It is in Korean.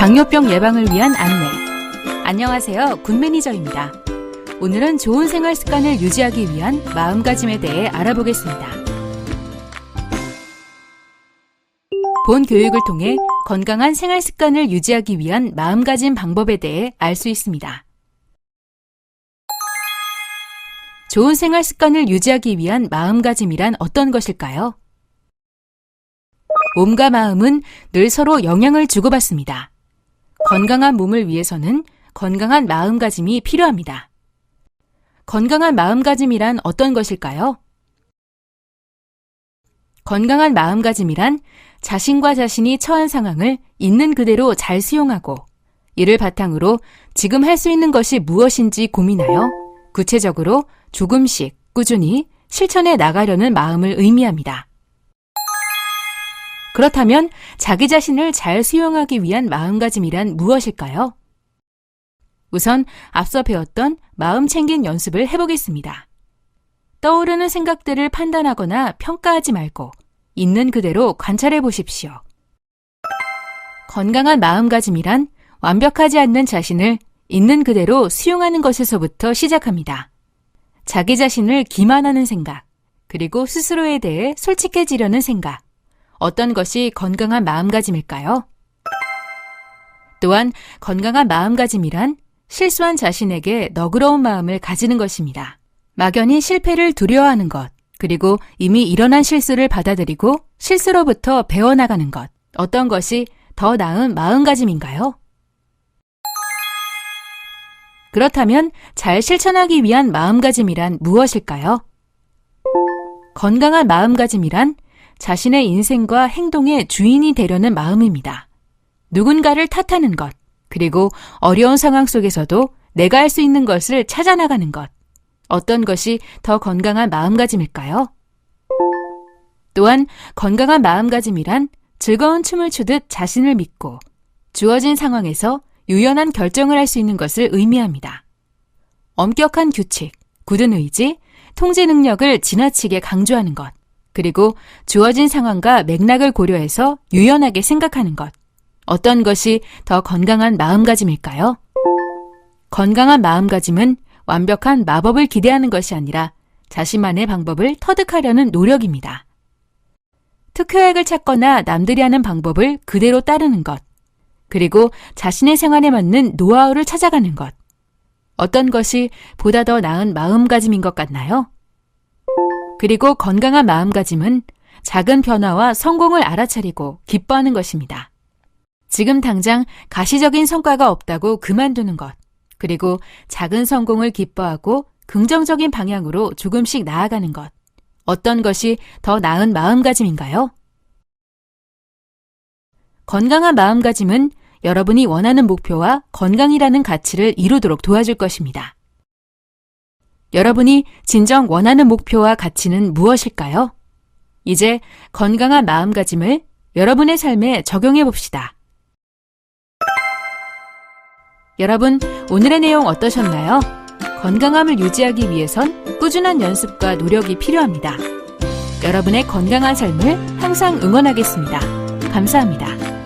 당뇨병 예방을 위한 안내. 안녕하세요. 군 매니저입니다. 오늘은 좋은 생활 습관을 유지하기 위한 마음가짐에 대해 알아보겠습니다. 본 교육을 통해 건강한 생활 습관을 유지하기 위한 마음가짐 방법에 대해 알 수 있습니다. 좋은 생활 습관을 유지하기 위한 마음가짐이란 어떤 것일까요? 몸과 마음은 늘 서로 영향을 주고받습니다. 건강한 몸을 위해서는 건강한 마음가짐이 필요합니다. 건강한 마음가짐이란 어떤 것일까요? 건강한 마음가짐이란 자신과 자신이 처한 상황을 있는 그대로 잘 수용하고 이를 바탕으로 지금 할 수 있는 것이 무엇인지 고민하여 구체적으로 조금씩 꾸준히 실천해 나가려는 마음을 의미합니다. 그렇다면 자기 자신을 잘 수용하기 위한 마음가짐이란 무엇일까요? 우선 앞서 배웠던 마음 챙긴 연습을 해보겠습니다. 떠오르는 생각들을 판단하거나 평가하지 말고 있는 그대로 관찰해 보십시오. 건강한 마음가짐이란 완벽하지 않는 자신을 있는 그대로 수용하는 것에서부터 시작합니다. 자기 자신을 기만하는 생각, 그리고 스스로에 대해 솔직해지려는 생각, 어떤 것이 건강한 마음가짐일까요? 또한 건강한 마음가짐이란 실수한 자신에게 너그러운 마음을 가지는 것입니다. 막연히 실패를 두려워하는 것, 그리고 이미 일어난 실수를 받아들이고 실수로부터 배워나가는 것, 어떤 것이 더 나은 마음가짐인가요? 그렇다면 잘 실천하기 위한 마음가짐이란 무엇일까요? 건강한 마음가짐이란 자신의 인생과 행동의 주인이 되려는 마음입니다. 누군가를 탓하는 것, 그리고 어려운 상황 속에서도 내가 할 수 있는 것을 찾아나가는 것. 어떤 것이 더 건강한 마음가짐일까요? 또한 건강한 마음가짐이란 즐거운 춤을 추듯 자신을 믿고 주어진 상황에서 유연한 결정을 할 수 있는 것을 의미합니다. 엄격한 규칙, 굳은 의지, 통제 능력을 지나치게 강조하는 것, 그리고 주어진 상황과 맥락을 고려해서 유연하게 생각하는 것. 어떤 것이 더 건강한 마음가짐일까요? 건강한 마음가짐은 완벽한 마법을 기대하는 것이 아니라 자신만의 방법을 터득하려는 노력입니다. 특효약을 찾거나 남들이 하는 방법을 그대로 따르는 것, 그리고 자신의 생활에 맞는 노하우를 찾아가는 것. 어떤 것이 보다 더 나은 마음가짐인 것 같나요? 그리고 건강한 마음가짐은 작은 변화와 성공을 알아차리고 기뻐하는 것입니다. 지금 당장 가시적인 성과가 없다고 그만두는 것, 그리고 작은 성공을 기뻐하고 긍정적인 방향으로 조금씩 나아가는 것. 어떤 것이 더 나은 마음가짐인가요? 건강한 마음가짐은 여러분이 원하는 목표와 건강이라는 가치를 이루도록 도와줄 것입니다. 여러분이 진정 원하는 목표와 가치는 무엇일까요? 이제 건강한 마음가짐을 여러분의 삶에 적용해 봅시다. 여러분, 오늘의 내용 어떠셨나요? 건강함을 유지하기 위해선 꾸준한 연습과 노력이 필요합니다. 여러분의 건강한 삶을 항상 응원하겠습니다. 감사합니다.